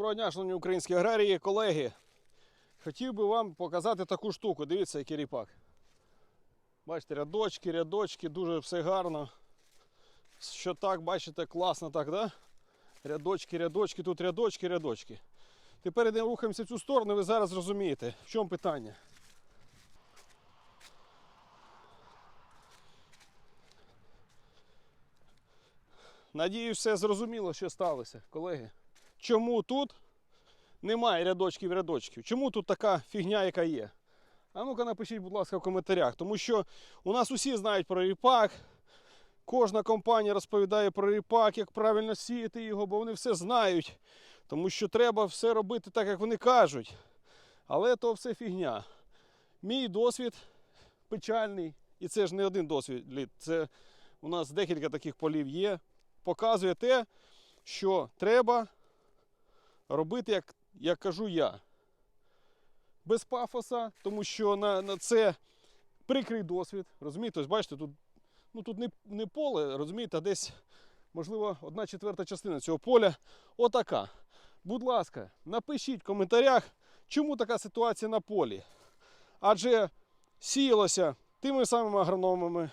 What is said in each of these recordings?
Доброго дня, шановні українські аграрії, колеги. Хотів би вам показати таку штуку. Дивіться, який ріпак. Бачите, рядочки, рядочки, дуже все гарно. Що так, бачите, класно так, да? Рядочки, рядочки, тут рядочки, рядочки. Тепер йдемо рухаємося в цю сторону, ви зараз зрозумієте, в чому питання. Надіюсь, все зрозуміло, що сталося, колеги. Чому тут немає рядочків рядочків? Чому тут така фігня, яка є? А ну-ка напишіть, будь ласка, в коментарях. Тому що у нас усі знають про ріпак. Кожна компанія розповідає про ріпак, як правильно сіяти його, бо вони все знають. Тому що треба все робити так, як вони кажуть. Але то все фігня. Мій досвід печальний, і це ж не один досвід. Це у нас декілька таких полів є. Показує те, що треба робити, як, як кажу я. Без пафоса, тому що на, на це прикрий досвід. Розумієте, ось бачите, тут, ну, тут не, не поле, розумієте, а десь, можливо, одна четверта частина цього поля отака. Будь ласка, напишіть в коментарях, чому така ситуація на полі. Адже сіялося тими самими агрономами,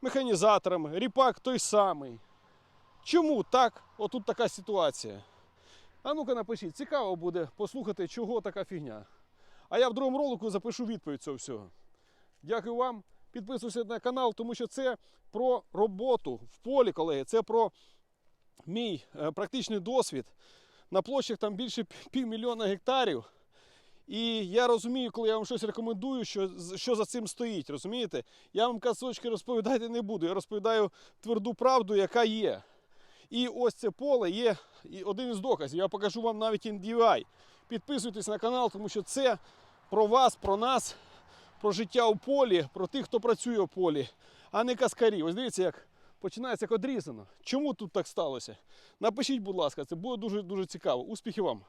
механізаторами, ріпак той самий. Чому так? Отут така ситуація. А ну-ка напишіть, цікаво буде послухати, чого така фігня. А я в другому ролику запишу відповідь цього всього. Дякую вам. Підписуйся на канал, тому що це про роботу в полі, колеги. Це про мій е, практичний досвід. На площах там більше півмільйона гектарів. І я розумію, коли я вам щось рекомендую, що, що за цим стоїть. Розумієте? Я вам казочки розповідати не буду. Я розповідаю тверду правду, яка є. І ось це поле є один із доказів. Я покажу вам навіть NDVI. Підписуйтесь на канал, тому що це про вас, про нас, про життя у полі, про тих, хто працює у полі, а не каскарі. Ось дивіться, як починається як одрізано. Чому тут так сталося? Напишіть, будь ласка, це буде дуже дуже цікаво. Успіхів вам!